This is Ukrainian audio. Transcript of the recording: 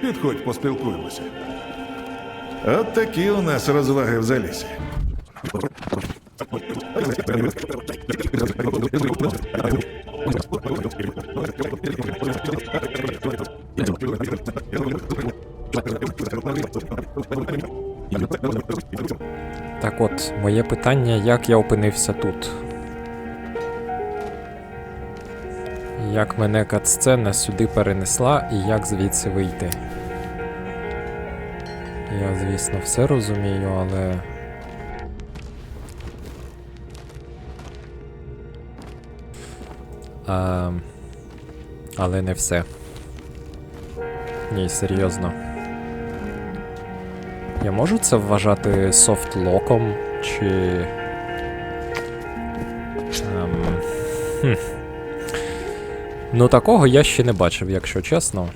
Підходь, поспілкуємося. От такі у нас розваги в залісі. Так от, моє питання, як я опинився тут? Як мене катсцена сюди перенесла і як звідси вийти? Я, звісно, все розумію, але. А, але не все. Ні, серйозно. Я можу це вважати софтлоком чи. Ем... Хм. Ну, такого я ще не бачив, якщо чесно.